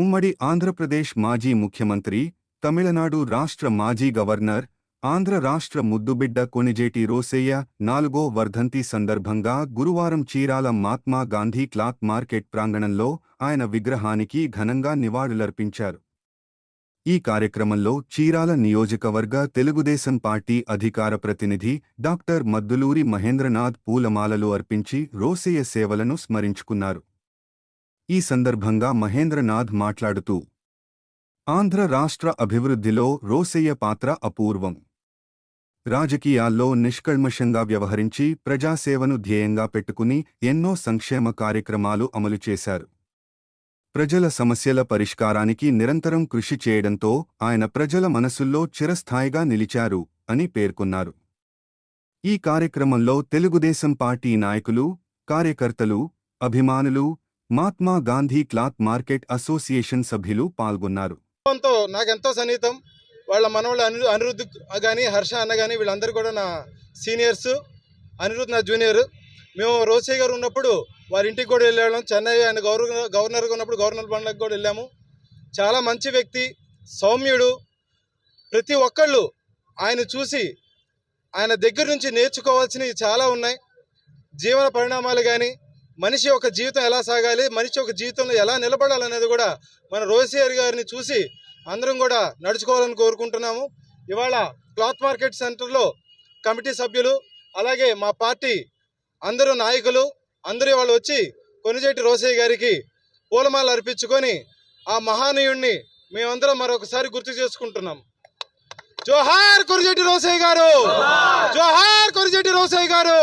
ఉమ్మడి ఆంధ్రప్రదేశ్ మాజీ ముఖ్యమంత్రి తమిళనాడు రాష్ట్ర మాజీ గవర్నర్ ఆంధ్ర రాష్ట్ర ముద్దుబిడ్డ కొణిజేటి రోసయ్య నాలుగో వర్ధంతి సందర్భంగా గురువారం చీరాల మహాత్మా గాంధీ క్లాత్ మార్కెట్ ప్రాంగణంలో ఆయన విగ్రహానికి ఘనంగా నివాళులర్పించారు. ఈ కార్యక్రమంలో చీరాల నియోజకవర్గ తెలుగుదేశం పార్టీ అధికార ప్రతినిధి డాక్టర్ మద్దులూరి మహేంద్రనాథ్ పూలమాలలు అర్పించి రోసయ్య సేవలను స్మరించుకున్నారు. ఈ సందర్భంగా మహేంద్రనాథ్ మాట్లాడుతూ ఆంధ్ర రాష్ట్ర అభివృద్ధిలో రోసయ్య పాత్ర అపూర్వం. రాజకీయాల్లో నిష్కల్మషంగా వ్యవహరించి ప్రజాసేవను ధ్యేయంగా పెట్టుకుని ఎన్నో సంక్షేమ కార్యక్రమాలు అమలు చేశారు. ప్రజల సమస్యల పరిష్కారానికి నిరంతరం కృషి చేయడంతో ఆయన ప్రజల మనసుల్లో చిరస్థాయిగా నిలిచారు అని పేర్కొన్నారు. ఈ కార్యక్రమంలో తెలుగుదేశం పార్టీ నాయకులు కార్యకర్తలు అభిమానులు Mahatma Gandhi cloth market association సభ్యులు పాల్గొన్నారు. నాకెంతో సన్నిహితం. వాళ్ళ మనవాళ్ళు అనిరు అనిరుద్ధ్ కానీ హర్ష అన్న కానీ వీళ్ళందరూ కూడా నా సీనియర్స్ అనిరుద్ధ్ నా జూనియర్. మేము రోసే గారు ఉన్నప్పుడు వారి ఇంటికి కూడా వెళ్ళాము చెన్నై ఆయన గవర్నర్ గవర్నర్గా ఉన్నప్పుడు గవర్నర్ బండ్లకు కూడా వెళ్ళాము. చాలా మంచి వ్యక్తి సౌమ్యుడు. ప్రతి ఒక్కళ్ళు ఆయన చూసి ఆయన దగ్గర నుంచి నేర్చుకోవాల్సినవి చాలా ఉన్నాయి. జీవన పరిణామాలు కానీ మనిషి యొక్క జీవితం ఎలా సాగాలి మనిషి యొక్క జీవితంలో ఎలా నిలబడాలనేది కూడా మన రోసియర్ గారిని చూసి అందరం కూడా నడుచుకోవాలని కోరుకుంటున్నాము. ఇవాళ క్లాత్ మార్కెట్ సెంటర్లో కమిటీ సభ్యులు అలాగే మా పార్టీ అందరూ నాయకులు అందరూ వాళ్ళు వచ్చి కొనిజేటి రోసయ్య గారికి పూలమాల అర్పించుకొని ఆ మహానీయుణ్ణి మేమందరం మరొకసారి గుర్తు చేసుకుంటున్నాం. జోహార్ కొరిజేటి రోసయ్య గారు! జోహార్ కొరిజేటి రోసయ్య గారు!